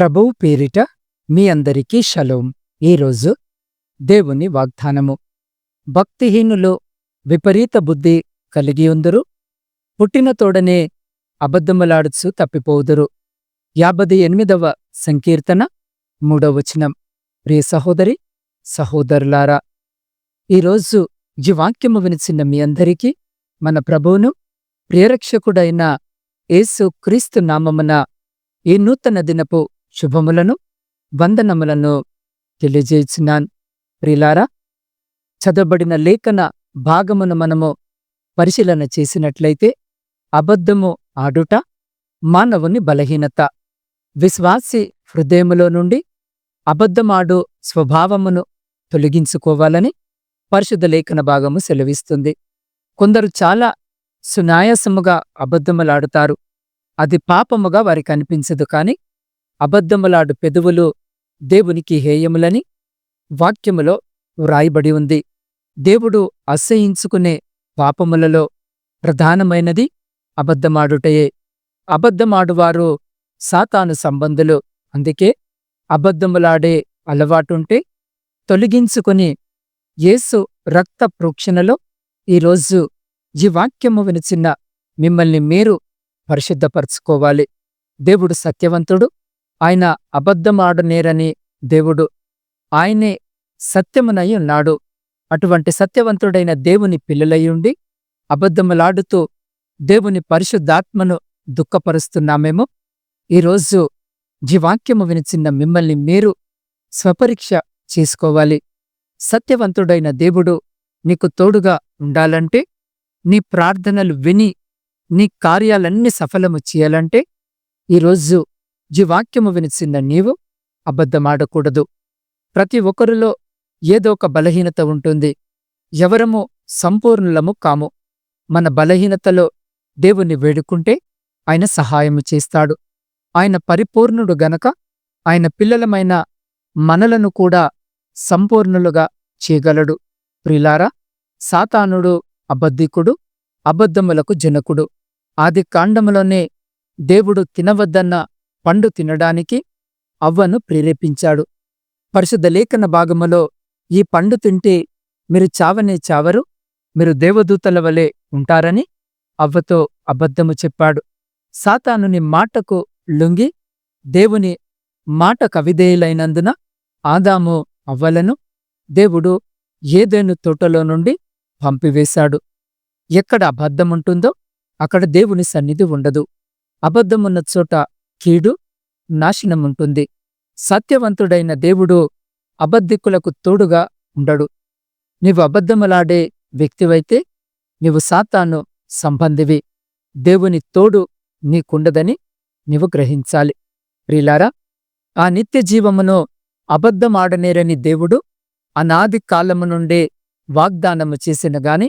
ప్రభువు పేరిట మీ అందరికీ షలోం. ఈరోజు దేవుని వాగ్దానము. భక్తిహీనులు విపరీత బుద్ధి కలిగియుందరు పుట్టిన తోడనే అబద్ధములాడుచు తప్పిపోదురు. యాభై ఎనిమిదవ సంకీర్తన మూడవ వచనం. ప్రియ సహోదరి సహోదరులారా ఈరోజు ఈ వాక్యము వినిచిన మీ అందరికీ మన ప్రభువును ప్రియరక్షకుడైన యేసు క్రీస్తు నామమున ఈ నూతన దినపు శుభములను వందనములను తెలియజేసినాన్. ప్రిలారా చదవబడిన లేఖన భాగమును మనము పరిశీలన చేసినట్లయితే అబద్ధము ఆడుట మానవుని బలహీనత. విశ్వాసి హృదయములో నుండి అబద్ధమాడు స్వభావమును తొలగించుకోవాలని పరిశుద్ధ లేఖన భాగము సెలవిస్తుంది. కొందరు చాలా సునాయాసముగా అబద్ధములాడుతారు. అది పాపముగా వారికి అనిపించదు కాని అబద్ధములాడు పెదవులు దేవునికి హేయములని వాక్యములో వ్రాయబడి ఉంది. దేవుడు అసహించుకునే పాపములలో ప్రధానమైనది అబద్ధమాడుటయే. అబద్ధమాడువారు సాతాను సంబంధులు. అందుకే అబద్ధములాడే అలవాటుంటే తొలగించుకుని యేసు రక్త ప్రోక్షణలో ఈరోజు ఈ వాక్యము వినిచిన్న మిమ్మల్ని మీరు పరిశుద్ధపరచుకోవాలి. దేవుడు సత్యవంతుడు. ఆయన అబద్ధమాడనేరని దేవుడు ఆయనే సత్యమునై ఉన్నాడు అటువంటి సత్యవంతుడైన దేవుని పిల్లలయ్యుండి అబద్ధములాడుతూ దేవుని పరిశుద్ధాత్మను దుఃఖపరుస్తున్నామేమో? ఈరోజు జీవాక్యము వినిచిన్న మిమ్మల్ని మీరు స్వపరీక్ష చేసుకోవాలి. సత్యవంతుడైన దేవుడు నీకు తోడుగా ఉండాలంటే నీ ప్రార్థనలు విని నీ కార్యాలన్నీ సఫలము చేయాలంటే ఈరోజు జీవాక్యము వినిచిన్న నీవు? అబద్ధమాడకూడదు. ప్రతి ఒక్కరిలో ఏదో ఒక బలహీనత ఉంటుంది. ఎవరము సంపూర్ణులము కాము. మన బలహీనతలో దేవుణ్ణి వేడుకుంటే ఆయన సహాయము చేస్తాడు. ఆయన పరిపూర్ణుడు గనక ఆయన పిల్లలమైన మనలను కూడా సంపూర్ణులుగా చేయగలడు. ప్రిలారా సాతానుడు అబద్ధికుడు అబద్ధములకు జనకుడు. ఆది కాండములోనే దేవుడు తినవద్దన్న పండు తినడానికి అవ్వను ప్రేరేపించాడు. పరిశుద్ధ లేఖన భాగములో ఈ పండు తింటే మీరు చావనే చావరు మీరు దేవదూతల వలె ఉంటారని అవ్వతో అబద్ధము చెప్పాడు. సాతానుని మాటకు లొంగి దేవుని మాట కవిధేయులైనందున ఆదాము అవ్వలను దేవుడు ఏదేను తోటలో నుండి పంపివేశాడు. ఎక్కడ అబద్ధముంటుందో అక్కడ దేవుని సన్నిధి ఉండదు. అబద్ధమున్న చోట కీడు నాశనముంటుంది సత్యవంతుడైన దేవుడు అబద్ధికులకు తోడుగా ఉండడు. నీవు అబద్ధములాడే వ్యక్తివైతే నీవు సాతాను సంబంధివి. దేవుని తోడు నీకుండదని నీవు గ్రహించాలి. ప్రిలారా ఆ నిత్య జీవమును అబద్ధమాడనేరని దేవుడు అనాది కాలము నుండే వాగ్దానము చేసిన గాని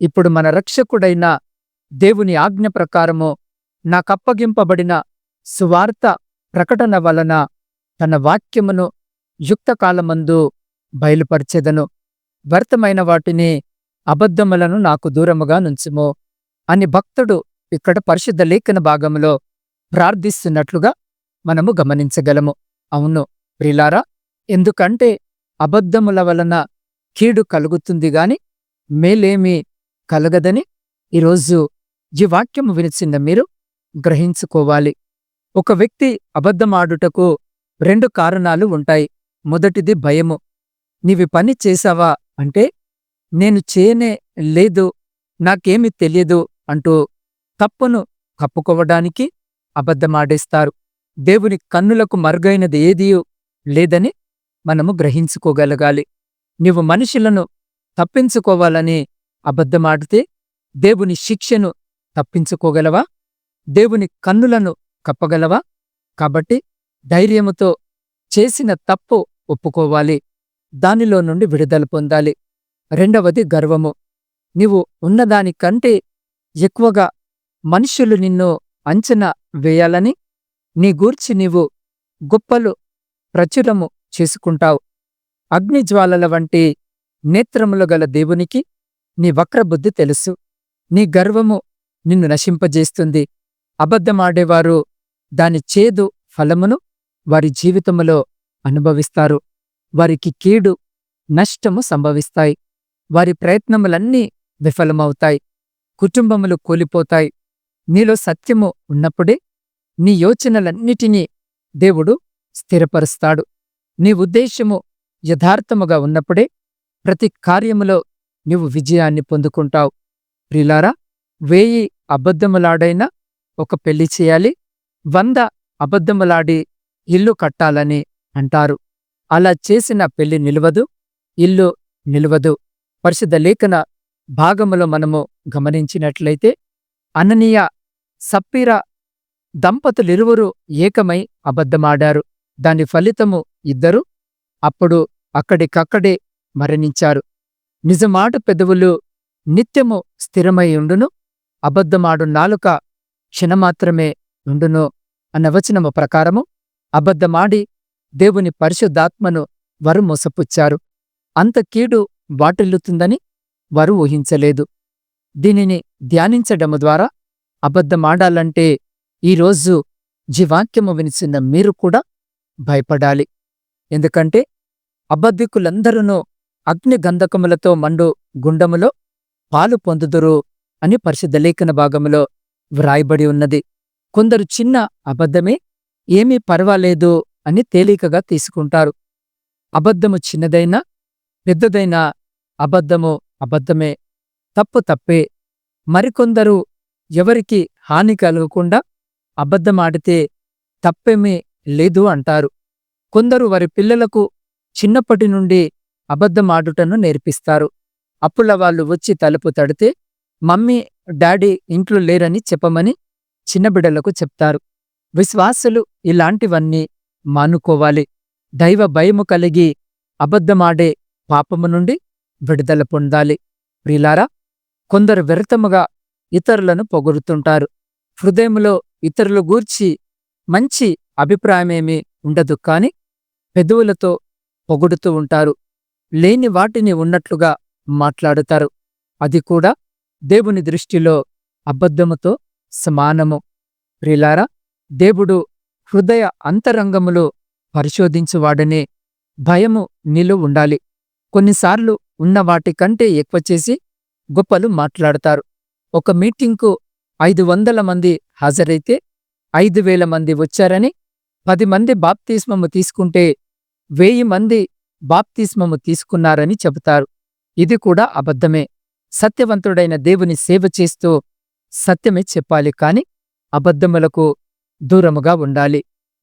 ఇప్పుడు మన రక్షకుడైన దేవుని ఆజ్ఞ ప్రకారము నాకప్పగింపబడిన సువార్త ప్రకటన వలన తన వాక్యమును యుక్తకాలమందు బయలుపరచెదను. వ్యర్థమైన వాటిని అబద్ధములను నాకు దూరముగా నుంచుము అని భక్తుడు ఇక్కడ పరిశుద్ధ లేఖన భాగములో ప్రార్థిస్తున్నట్లుగా మనము గమనించగలము. అవును ప్రిలారా ఎందుకంటే అబద్ధముల వలన కీడు కలుగుతుంది గాని మేలేమీ కలగదని ఈరోజు ఈ వాక్యము వినిచిన్న మీరు గ్రహించుకోవాలి. ఒక వ్యక్తి అబద్ధమాడుటకు రెండు కారణాలు ఉంటాయి. మొదటిది భయము. నీవి పని చేశావా అంటే నేను చేయనే లేదు. నాకేమి తెలియదు అంటూ తప్పును కప్పుకోవడానికి అబద్ధమాడేస్తారు. దేవుని కన్నులకు మరుగైనది ఏదియూ లేదని మనము గ్రహించుకోగలగాలి. నీవు మనుషులను తప్పించుకోవాలని అబద్ధమాడితే దేవుని శిక్షను తప్పించుకోగలవా? దేవుని కన్నులను కప్పగలవా? కాబట్టి ధైర్యముతో చేసిన తప్పు ఒప్పుకోవాలి. దానిలో నుండి విడుదల పొందాలి. రెండవది గర్వము. నీవు ఉన్నదానికంటే ఎక్కువగా మనుష్యులు నిన్ను అంచనా వేయాలని నీ గూర్చి నీవు గొప్పలు ప్రచురము చేసుకుంటావు. అగ్నిజ్వాలల వంటి నేత్రములు గల దేవునికి నీ వక్రబుద్ధి తెలుసు. నీ గర్వము నిన్ను నశింపజేస్తుంది. అబద్ధమాడేవారు దాని చేదు ఫలమును వారి జీవితములో అనుభవిస్తారు. వారికి కీడు నష్టము సంభవిస్తాయి. వారి ప్రయత్నములన్నీ విఫలమవుతాయి. కుటుంబములు కూలిపోతాయి. నీలో సత్యము ఉన్నప్పుడే నీ యోచనలన్నిటినీ దేవుడు స్థిరపరుస్తాడు. నీ ఉద్దేశ్యము యథార్థముగా ఉన్నప్పుడే ప్రతి కార్యములో నీవు విజయాన్ని పొందుకుంటావు. ప్రిలారా వేయి అబద్ధములాడైనా ఒక పెళ్ళి చేయాలి. వంద అబద్ధములాడి ఇల్లు కట్టాలని అంటారు. అలా చేసిన పెళ్ళి నిలవదు ఇల్లు నిలవదు. పరిశుద్ధ లేఖన భాగములో మనము గమనించినట్లయితే అననీయ సప్పీర దంపతులిరువురు ఏకమై అబద్ధమాడారు. దాని ఫలితము ఇద్దరు అప్పుడు అక్కడికక్కడే మరణించారు. నిజమాట పెదవులు నిత్యము స్థిరమై ఉండును అబద్ధమాడు నాలుక క్షణమాత్రమే ఉండును. అన్న వచనము ప్రకారము అబద్ధమాడి దేవుని పరిశుద్ధాత్మను వారు మోసపుచ్చారు. అంత కీడు వాటిల్లుతుందని వారు ఊహించలేదు. దీనిని ధ్యానించడము ద్వారా అబద్ధమాడాలంటే ఈరోజు జీవాక్యము వినిచిన మీరు కూడా భయపడాలి. ఎందుకంటే అబద్ధికులందరూ అగ్నిగంధకములతో మండు గుండములో పాలు పొందుదురు అని పరిశుద్ధ లేఖన భాగములో వ్రాయబడి ఉన్నది. కొందరు చిన్న అబద్ధమే ఏమీ పర్వాలేదు అని తేలికగా తీసుకుంటారు. అబద్ధము చిన్నదైనా పెద్దదైనా అబద్ధము అబద్ధమే తప్పు తప్పే. మరికొందరు ఎవరికి హాని కలగకుండా అబద్ధమాడితే తప్పేమీ లేదు అంటారు. కొందరు వారి పిల్లలకు చిన్నప్పటి నుండి అబద్ధమాడుటను నేర్పిస్తారు. అప్పుల వాళ్ళు వచ్చి తలుపు తడితే మమ్మీ డాడీ ఇంట్లో లేరని చెప్పమని చిన్నబిడ్డలకు చెప్తారు. విశ్వాసులు ఇలాంటివన్నీ మానుకోవాలి. దైవ భయము కలిగి అబద్ధమాడే పాపము నుండి విడుదల పొందాలి. ప్రిలారా కొందరు వ్యర్థముగా ఇతరులను పొగుడుతుంటారు. హృదయములో ఇతరుల గూర్చి మంచి అభిప్రాయమేమీ ఉండదు కాని పెదవులతో పొగుడుతూ ఉంటారు. లేని వాటిని ఉన్నట్లుగా మాట్లాడుతారు. అది కూడా దేవుని దృష్టిలో అబద్ధముతో సమానము. ప్రిలారా దేవుడు హృదయ అంతరంగములో పరిశోధించువాడనే భయము నీలో ఉండాలి. కొన్నిసార్లు ఉన్న వాటికంటే ఎక్కువ చేసి గొప్పలు మాట్లాడతారు. ఒక మీటింగ్కు ఐదు వందల మంది హాజరైతే ఐదు వేల మంది వచ్చారని పది మంది బాప్తిస్మము తీసుకుంటే వెయ్యి మంది బాప్తిస్మము తీసుకున్నారని చెబుతారు. ఇది కూడా అబద్ధమే. సత్యవంతుడైన దేవుని సేవ చేస్తూ సత్యమే చెప్పాలి కాని అబద్ధములకు దూరముగా ఉండాలి.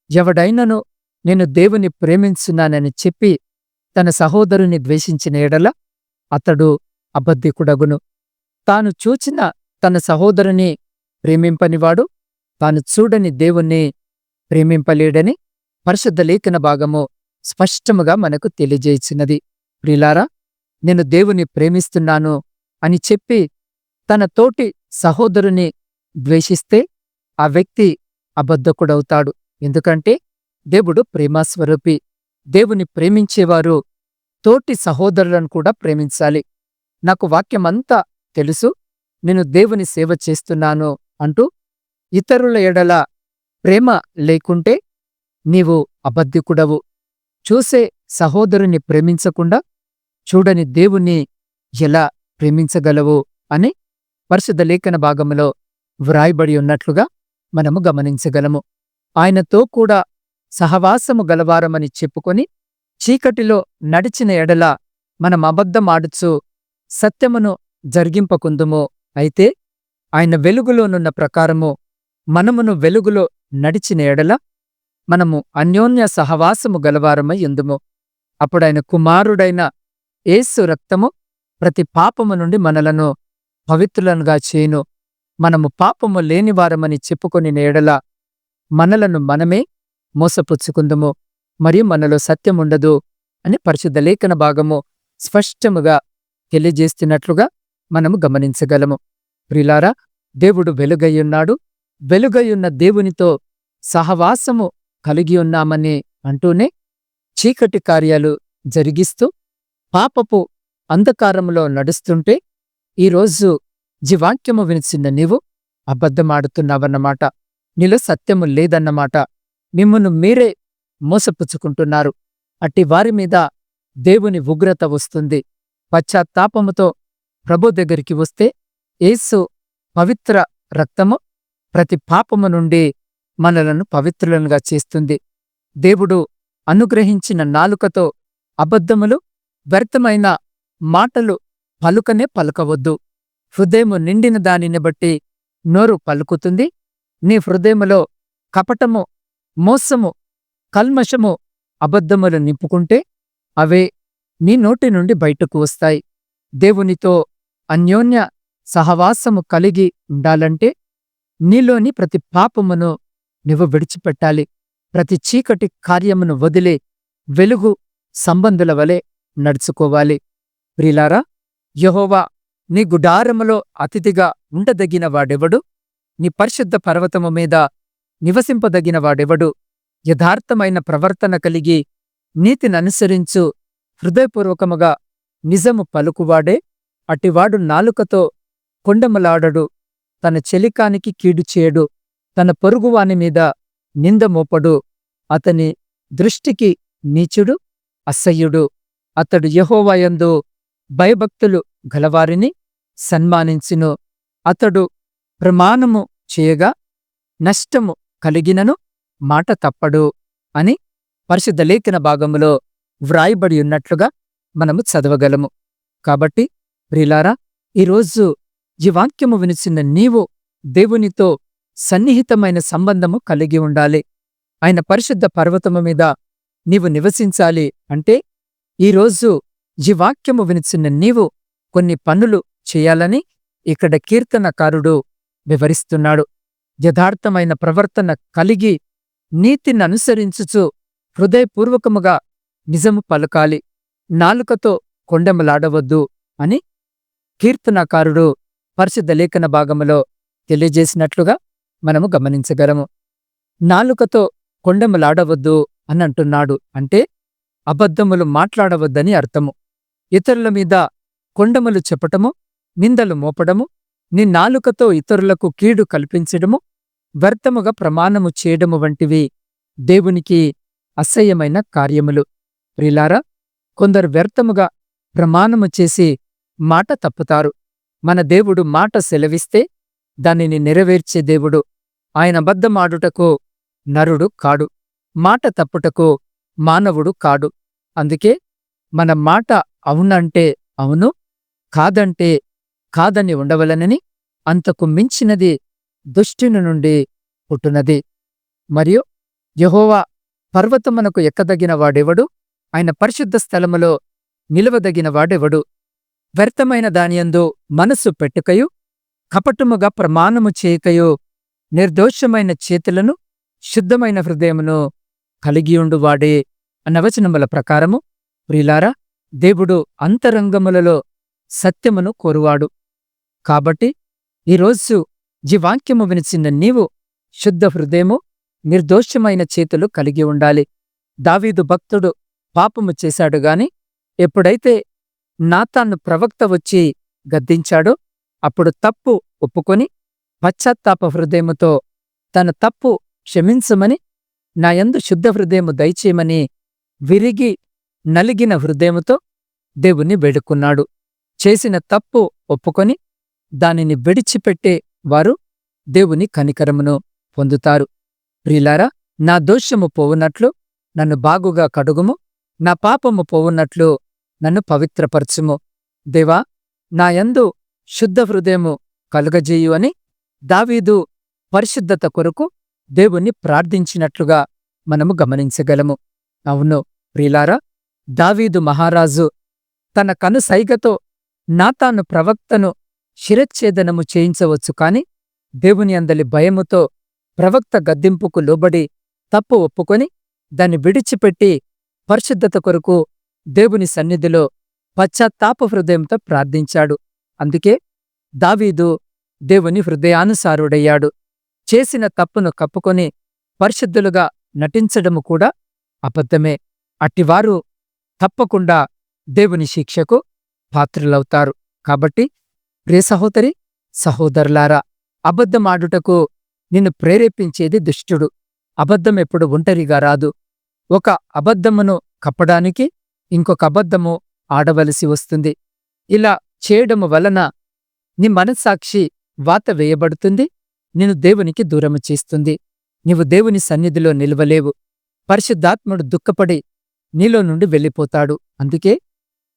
ఎవడైనను నేను దేవుని ప్రేమించున్నానని చెప్పి తన సహోదరుని ద్వేషించిన ఎడల అతడు అబద్ధికుడగును. తాను చూచిన తన సహోదరుని ప్రేమింపనివాడు తాను చూడని దేవుణ్ణి ప్రేమింపలేడని పరిశుద్ధ లేఖన భాగము స్పష్టముగా మనకు తెలియజేసినది. ప్రిలారా నేను దేవుని ప్రేమిస్తున్నాను అని చెప్పి తన తోటి సహోదరుని ద్వేషిస్తే ఆ వ్యక్తి అబద్ధకుడవుతాడు. ఎందుకంటే దేవుడు ప్రేమాస్వరూపి. దేవుని ప్రేమించేవారు తోటి సహోదరులను కూడా ప్రేమించాలి. నాకు వాక్యమంతా తెలుసు. నేను దేవుని సేవ చేస్తున్నాను అంటూ ఇతరుల ఎడల ప్రేమ లేకుంటే నీవు అబద్ధికుడవు. చూసే సహోదరుని ప్రేమించకుండా చూడని దేవుణ్ణి ఎలా ప్రేమించగలవు అని పరిశుద్ధ లేఖన భాగములో వ్రాయబడి ఉన్నట్లుగా మనము గమనించగలము. ఆయనతో కూడా సహవాసము గలవారమని చెప్పుకొని చీకటిలో నడిచిన ఎడల మనం అబద్ధమాడుచు సత్యమును జరిగింపకుందుము. అయితే ఆయన వెలుగులోనున్న ప్రకారము మనమును వెలుగులో నడిచిన ఎడల మనము అన్యోన్య సహవాసము గలవారమై ఎందుము అప్పుడైన కుమారుడైన ఏసు రక్తము ప్రతి పాపము నుండి మనలను పవిత్రులనుగా చేయును. మనము పాపము లేనివారమని చెప్పుకొని నేడల మనలను మనమే మోసపుచ్చుకుందుము. మరియు మనలో సత్యముండదు అని పరిశుద్ధ లేఖన భాగము స్పష్టముగా తెలియజేస్తున్నట్లుగా మనము గమనించగలము. ప్రిలారా దేవుడు వెలుగయ్యున్నాడు. వెలుగయ్యున్న దేవునితో సహవాసము కలిగి ఉన్నామని అంటూనే చీకటి కార్యాలు జరిగిస్తూ పాపపు అంధకారములో నడుస్తుంటే ఈరోజు జీవాక్యము వినిచిన నీవు అబద్ధమాడుతున్నావన్నమాట. నీలో సత్యము లేదన్నమాట. మిమ్మును మీరే మోసపుచ్చుకుంటున్నారు. అట్టి వారి మీద దేవుని ఉగ్రత వస్తుంది. పశ్చాత్తాపముతో ప్రభు దగ్గరికి వస్తే యేసు పవిత్ర రక్తము ప్రతి పాపము నుండి మనలను పవిత్రులనుగా చేస్తుంది. దేవుడు అనుగ్రహించిన నాలుకతో అబద్ధములు వ్యర్థమైన మాటలు పలుకనే పలుకవద్దు. హృదయము నిండిన దానిని బట్టి నోరు పలుకుతుంది. నీ హృదయములో కపటము మోసము కల్మషము అబద్ధములు నింపుకుంటే అవే నీ నోటి నుండి బయటకు వస్తాయి. దేవునితో అన్యోన్య సహవాసము కలిగి ఉండాలంటే నీలోని ప్రతి పాపమును నువ్వు విడిచిపెట్టాలి. ప్రతి చీకటి కార్యమును వదిలే వెలుగు సంబంధుల వలె నడుచుకోవాలి. ప్రిలారా యహోవా నీ గుడారములో అతిథిగా ఉండదగిన వాడెవడు? నీ పరిశుద్ధ పర్వతము మీద నివసింపదగిన వాడెవడు? యథార్థమైన ప్రవర్తన కలిగి నీతిననుసరించు హృదయపూర్వకముగా నిజము పలుకువాడే. అటివాడు నాలుకతో కొండములాడడు. తన చెలికానికి కీడు చేయడు. తన పొరుగువాని మీద నింద మోపడు. అతని దృష్టికి నీచుడు అసహ్యుడు. అతడు యహోవాయందు భయభక్తులు గలవారిని సన్మానించును. అతడు ప్రమాణము చేయగా నష్టము కలిగినను మాట తప్పడు అని పరిశుద్ధ లేఖన భాగములో వ్రాయబడి ఉన్నట్లుగా మనము చదవగలము. కాబట్టి ప్రిలారా ఈరోజు ఈ వాక్యము వినిచిన నీవు దేవునితో సన్నిహితమైన సంబంధము కలిగి ఉండాలి. ఆయన పరిశుద్ధ పర్వతము మీద నీవు నివసించాలి అంటే ఈరోజు ఈ వాక్యము వినిచిన నీవు కొన్ని పనులు చేయాలని ఇక్కడ కీర్తనకారుడు వివరిస్తున్నాడు. యథార్థమైన ప్రవర్తన కలిగి నీతిని అనుసరించుచు హృదయపూర్వకముగా నిజము పలకాలి. నాలుకతో కొండెమలాడవద్దు అని కీర్తనకారుడు పరిశుద్ధ లేఖన భాగములో తెలియజేసినట్లుగా మనము గమనించగలము. నాలుకతో కొండెమలాడవద్దు అని అంటున్నాడు అంటే అబద్ధములు మాట్లాడవద్దని అర్థము. ఇతరుల మీద కొండములు చెప్పటము నిందలు మోపడము నీ నాలుకతో ఇతరులకు కీడు కల్పించడము వ్యర్థముగా ప్రమాణము చేయడము వంటివి దేవునికి అసహ్యమైన కార్యములు. ప్రిలారా కొందరు వ్యర్థముగా ప్రమాణము చేసి మాట తప్పుతారు. మన దేవుడు మాట సెలవిస్తే దానిని నెరవేర్చే దేవుడు ఆయన బద్దమాడుటకు నరుడు కాడు. మాట తప్పుటకు మానవుడు కాడు. అందుకే మన మాట అవునంటే అవును కాదంటే కాదని ఉండవలనని అంతకు మించినది దుష్టిని నుండి పుట్టునది. మరియు యహోవా పర్వతమునకు ఎక్కదగిన వాడెవడు? ఆయన పరిశుద్ధ స్థలములో నిలవదగిన వాడెవడు? వ్యర్థమైన దానియందు మనస్సు పెట్టుకయు కపటముగా ప్రమాణము చేయకయు నిర్దోషమైన చేతులను శుద్ధమైన హృదయమును కలిగియుండువాడే అన్న వచనముల ప్రకారము. ప్రిలారా దేవుడు అంతరంగములలో సత్యమును కోరువాడు. కాబట్టి ఈరోజు జీవాక్యము వినిచిన నీవు శుద్ధ హృదయము నిర్దోషమైన చేతులు కలిగి ఉండాలి. దావీదు భక్తుడు పాపము చేశాడు గాని ఎప్పుడైతే నాతాను ప్రవక్త వచ్చి గద్దించాడో అప్పుడు తప్పు ఒప్పుకొని పశ్చాత్తాప హృదయముతో తన తప్పు క్షమించమని నాయందు శుద్ధ హృదయము దయచేయమని విరిగి నలిగిన హృదయముతో దేవుణ్ణి వేడుకున్నాడు. చేసిన తప్పు ఒప్పుకొని దానిని విడిచిపెట్టే వారు దేవుని కనికరమును పొందుతారు. ప్రిలారా నా దోషము పోవునట్లు నన్ను బాగుగా కడుగుము. నా పాపము పోవున్నట్లు నన్ను పవిత్రపరచుము. దేవా నాయందు శుద్ధ హృదయము కలుగజేయు అని దావీదు పరిశుద్ధత కొరకు దేవుణ్ణి ప్రార్థించినట్లుగా మనము గమనించగలము. అవును ప్రిలారా దావీదు మహారాజు తన కనుసైగతో నాతాను ప్రవక్తను శిరచ్ఛేదనము చేయించవచ్చు కాని దేవుని అందలి భయముతో ప్రవక్త గద్దింపుకు లోబడి తప్పు ఒప్పుకొని దాన్ని విడిచిపెట్టి పరిశుద్ధత కొరకు దేవుని సన్నిధిలో పశ్చాత్తాప హృదయంతో ప్రార్థించాడు. అందుకే దావీదు దేవుని హృదయానుసారుడయ్యాడు. చేసిన తప్పును కప్పుకొని పరిశుద్ధులుగా నటించడము కూడా అబద్ధమే. అట్టివారు తప్పకుండా దేవుని శిక్షకు పాత్రులవుతారు. కాబట్టి ప్రియ సహోదరి సహోదరులారా అబద్ధమాడుటకు నిన్ను ప్రేరేపించేది దుష్టుడు. అబద్ధమెప్పుడు ఒంటరిగా రాదు. ఒక అబద్ధమును కప్పడానికి ఇంకొక అబద్ధము ఆడవలసి వస్తుంది. ఇలా చేయడము వలన నీ మనస్సాక్షి వాత వేయబడుతుంది. నిన్ను దేవునికి దూరము చేస్తుంది. నీవు దేవుని సన్నిధిలో నిలవలేవు. పరిశుద్ధాత్ముడు దుఃఖపడి నీలో నుండి వెళ్ళిపోతాడు. అందుకే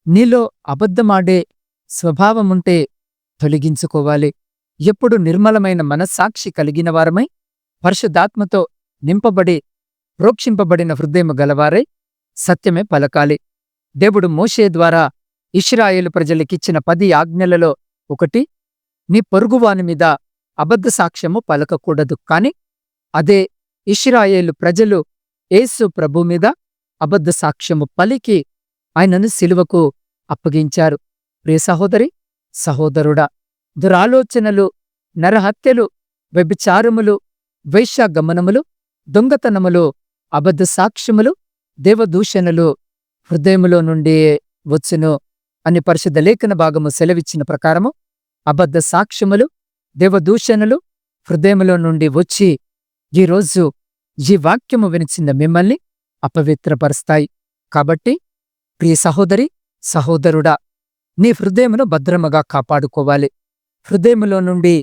నీలో అబద్ధమాడే స్వభావముంటే తొలగించుకోవాలి. ఎప్పుడు నిర్మలమైన మనస్సాక్షి కలిగిన వారమై పరిశుద్ధాత్మతో నింపబడి ప్రోక్షింపబడిన హృదయము గలవారై సత్యమే పలకాలి. దేవుడు మోషే ద్వారా ఇష్రాయేలు ప్రజలకిచ్చిన పది ఆజ్ఞలలో ఒకటి నీ పొరుగువాని మీద అబద్ధ సాక్ష్యము పలకకూడదు. కాని అదే ఇష్రాయేలు ప్రజలు ఏసు ప్రభు మీద అబద్ధ సాక్ష్యము పలికి ఆయనను సిలువకు అప్పగించారు. ప్రియ సహోదరి సహోదరుడా దురాలోచనలు నరహత్యలు వ్యభిచారములు వైశ్యాగమనములు దొంగతనములు అబద్ధ సాక్ష్యములు దేవదూషణలు హృదయములో నుండి వచ్చును అని పరిశుద్ధ లేఖన భాగము సెలవిచ్చిన ప్రకారము అబద్ధ సాక్ష్యములు దేవదూషణలు హృదయములో నుండి వచ్చి ఈరోజు ఈ వాక్యము వినిచిన మిమ్మల్ని అపవిత్రపరుస్తాయి. కాబట్టి ప్రియ సహోదరి సహోదరుడా నీ హృదయమును భద్రముగా కాపాడుకోవాలి. హృదయములో నుండి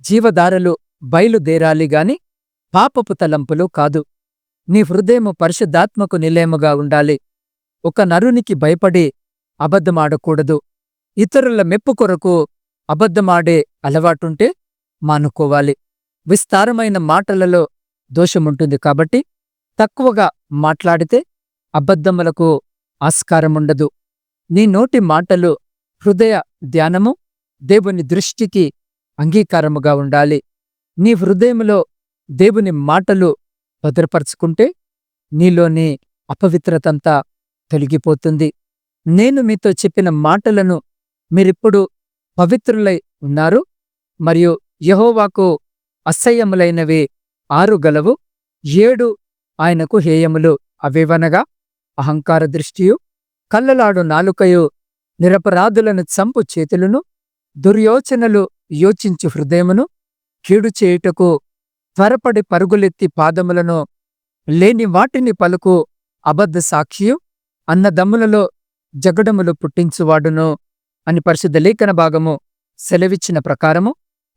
జీవధారలు బయలుదేరాలి గాని పాపపు తలంపులు కాదు. నీ హృదయము పరిశుద్ధాత్మకు నిలయముగా ఉండాలి. ఒక నరునికి భయపడి అబద్ధమాడకూడదు. ఇతరుల మెప్పు కొరకు అబద్ధమాడే అలవాటుంటే మానుకోవాలి. విస్తారమైన మాటలలో దోషముంటుంది కాబట్టి తక్కువగా మాట్లాడితే అబద్ధములకు ఆస్కారముండదు. నీ నోటి మాటలు హృదయ ధ్యానము దేవుని దృష్టికి అంగీకారముగా ఉండాలి. నీ హృదయములో దేవుని మాటలు భద్రపరుచుకుంటే నీలోని అపవిత్రతంతా తొలగిపోతుంది. నేను మీతో చెప్పిన మాటలను మీరిప్పుడు పవిత్రులై ఉన్నారు? మరియు యహోవాకు అసహ్యములైనవి ఆరు గలవు ఏడు ఆయనకు హేయములు అవేవనగా అహంకార దృష్టియు కల్లలాడు నాలుకయు నిరపరాధులను చంపు చేతులను దుర్యోచనలు యోచించు హృదయమును కీడు చేయుటకు త్వరపడి పరుగులెత్తి పాదములను లేని వాటిని పలుకు అబద్ధ సాక్షియు అన్నదమ్ములలో జగడములు పుట్టించువాడును అని పరిశుద్ధ లేఖన భాగము సెలవిచ్చిన ప్రకారము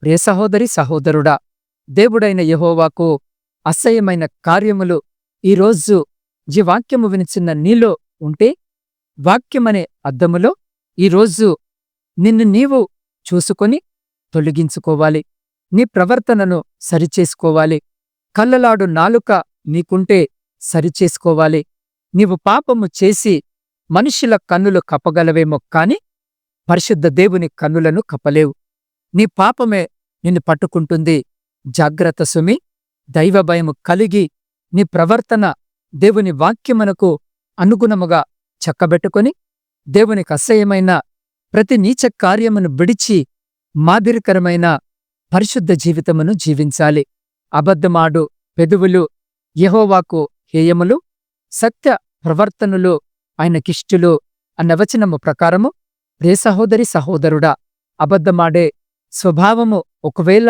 ప్రియ సహోదరి సహోదరుడా దేవుడైన యహోవాకు అసహ్యమైన కార్యములు ఈరోజు ఈ వాక్యము వినిచిన్న నీలో ఉంటే వాక్యమనే అద్దములో ఈరోజు నిన్ను నీవు చూసుకొని తొలగించుకోవాలి. నీ ప్రవర్తనను సరిచేసుకోవాలి. కల్లలాడు నాలుక నీకుంటే సరిచేసుకోవాలి. నీవు పాపము చేసి మనుషుల కన్నులు కప్పగలవేమో కాని పరిశుద్ధ దేవుని కన్నులను కప్పలేవు. నీ పాపమే నిన్ను పట్టుకుంటుంది. జాగ్రత్త సుమి. దైవభయము కలిగి నీ ప్రవర్తన దేవుని వాక్యమునకు అనుగుణముగా చక్కబెట్టుకొని దేవునికి అసహ్యమైన ప్రతి నీచ కార్యమును విడిచి మాదిరికరమైన పరిశుద్ధ జీవితమును జీవించాలి. అబద్ధమాడు పెదువులు యహోవాకు హేయములు సత్య ప్రవర్తనులు ఆయనకిష్టులు అన్న వచనము ప్రకారము రే సహోదరి సహోదరుడా అబద్ధమాడే స్వభావము ఒకవేళ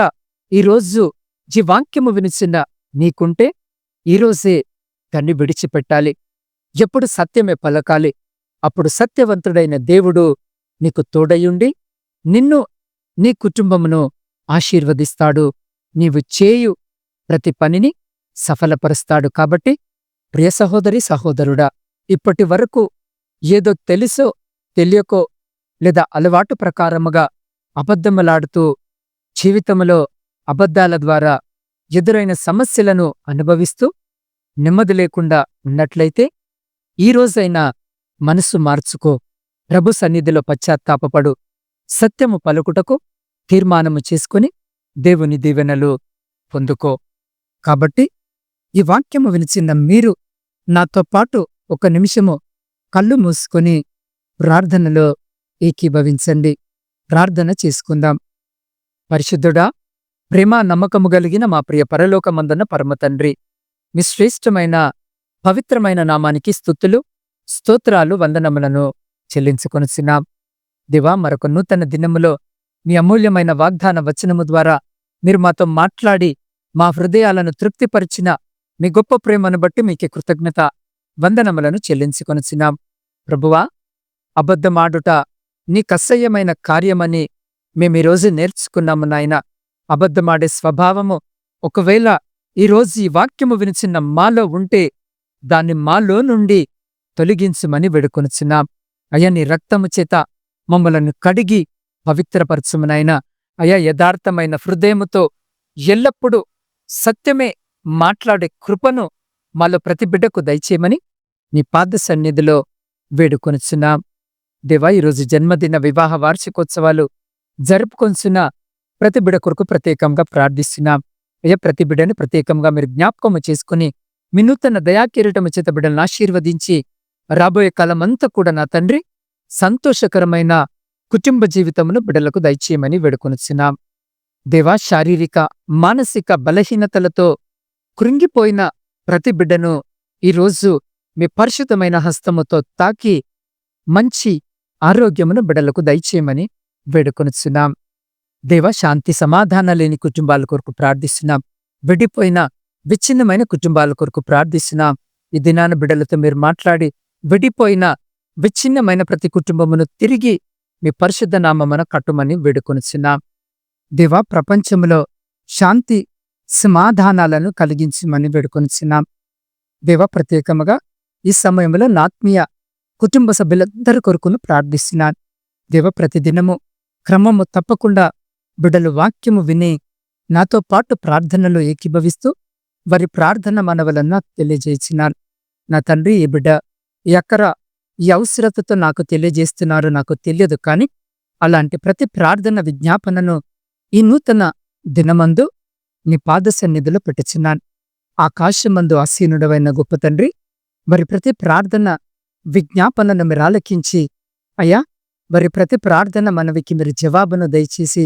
ఈరోజు ఈ వాక్యము వినిచిన నీకుంటే ఈరోజే దాన్ని విడిచిపెట్టాలి. ఎప్పుడు సత్యమే పలకాలి. అప్పుడు సత్యవంతుడైన దేవుడు నీకు తోడయుండి నిన్ను నీ కుటుంబమును ఆశీర్వదిస్తాడు. నీవు చేయు ప్రతి పనిని సఫలపరుస్తాడు కాబట్టి ప్రియ సహోదరి సహోదరుడా ఇప్పటి వరకు ఏదో తెలుసో తెలియకో లేదా అలవాటు ప్రకారముగా అబద్ధములాడుతూ జీవితములో అబద్ధాల ద్వారా ఎదురైన సమస్యలను అనుభవిస్తూ నెమ్మది లేకుండా ఉన్నట్లయితే ఈ మనసు మార్చుకో. ప్రభు సన్నిధిలో పశ్చాత్తాపపడు. సత్యము పలుకుటకు తీర్మానము చేసుకుని దేవుని దీవెనలు పొందుకో. కాబట్టి ఈ వాక్యము వినిచిన మీరు నాతో పాటు ఒక నిమిషము కళ్ళు మూసుకొని ప్రార్థనలో ఏకీభవించండి. ప్రార్థన చేసుకుందాం. పరిశుద్ధుడా ప్రేమ నమ్మకము కలిగిన మా ప్రియ పరలోకమందన పరమతండ్రి మీ శ్రేష్టమైన పవిత్రమైన నామానికి స్తుతులు స్తోత్రాలు వందనములను చెల్లించుకొనిసినాం దివా మరొక నూతన దినములో మీ అమూల్యమైన వాగ్దాన వచనము ద్వారా మీరు మాతో మాట్లాడి మా హృదయాలను తృప్తిపరిచిన మీ గొప్ప ప్రేమను బట్టి మీకే కృతజ్ఞత వందనములను చెల్లించుకొనిసినాం ప్రభువా అబద్ధమాడుట నీ కస్సయ్యమైన కార్యమని మేమీరోజు నేర్చుకున్నాము నాయన. అబద్ధమాడే స్వభావము. ఒకవేళ ఈరోజు ఈ వాక్యము వినిచిన్న మాలో ఉంటే దాన్ని మాలో నుండి తొలగించుమని వేడుకొనుచున్నాం. అయ్యా నీ రక్తము చేత మమ్మలను కడిగి పవిత్రపరచుమనైనా అయా యథార్థమైన హృదయముతో ఎల్లప్పుడూ సత్యమే మాట్లాడే కృపను మాలో ప్రతి బిడ్డకు దయచేయమని నీ పాద సన్నిధిలో వేడుకొనుచున్నాం. దేవా ఈరోజు జన్మదిన వివాహ వార్షికోత్సవాలు జరుపుకొంచున్న ప్రతి బిడ కొరకు ప్రత్యేకంగా ప్రార్థిస్తున్నాం. అయ్యా ప్రతి బిడని ప్రత్యేకంగా మీరు జ్ఞాపకము చేసుకుని మీ నూతన దయాకిరీటము చేత బిడ్డలను ఆశీర్వదించి రాబోయే కాలమంతా కూడా నా తండ్రి సంతోషకరమైన కుటుంబ జీవితమును బిడ్డలకు దయచేయమని వేడుకొనుచున్నాం. దేవా శారీరక మానసిక బలహీనతలతో కృంగిపోయిన ప్రతి బిడ్డను ఈరోజు మీ పరిశుద్ధమైన హస్తముతో తాకి మంచి ఆరోగ్యమును బిడ్డలకు దయచేయమని వేడుకొనుచున్నాం. దేవ శాంతి సమాధానం లేని కుటుంబాల కొరకు ప్రార్థిస్తున్నాం. విడిపోయిన విచ్ఛిన్నమైన కుటుంబాల కొరకు ప్రార్థిస్తున్నాం. ఈ దినాన బిడ్డలతో మీరు మాట్లాడి విడిపోయిన విచ్ఛిన్నమైన ప్రతి కుటుంబమును తిరిగి మీ పరిశుద్ధ నామమున కట్టుమని వేడుకొనిచున్నాం. దేవా ప్రపంచములో శాంతి సమాధానాలను కలిగించమని వేడుకొనిచున్నాం. దేవ ప్రత్యేకముగా ఈ సమయంలో నాత్మీయ కుటుంబ సభ్యులందరి కొరకును ప్రార్థిస్తున్నాను దేవ ప్రతిదినము క్రమము తప్పకుండా బిడలు వాక్యము విని నాతో పాటు ప్రార్థనలో ఏకీభవిస్తూ వారి ప్రార్థన మనవలన్న తెలియజేసినారు. నా తండ్రి ఈ బిడ్డ ఎక్కడ ఈ అవసరతతో నాకు తెలియజేస్తున్నారు. నాకు తెలియదు కాని అలాంటి ప్రతి ప్రార్థన విజ్ఞాపనను ఈ నూతన దినమందు నీ పాద సన్నిధిలో పెట్టుచున్నాను. ఆకాశమందు ఆసీనుడవైన గొప్ప తండ్రి మరి ప్రతి ప్రార్థన విజ్ఞాపనను మీరు ఆలకించి అయ్యా మరి ప్రతి ప్రార్థన మనవికి మీరు జవాబును దయచేసి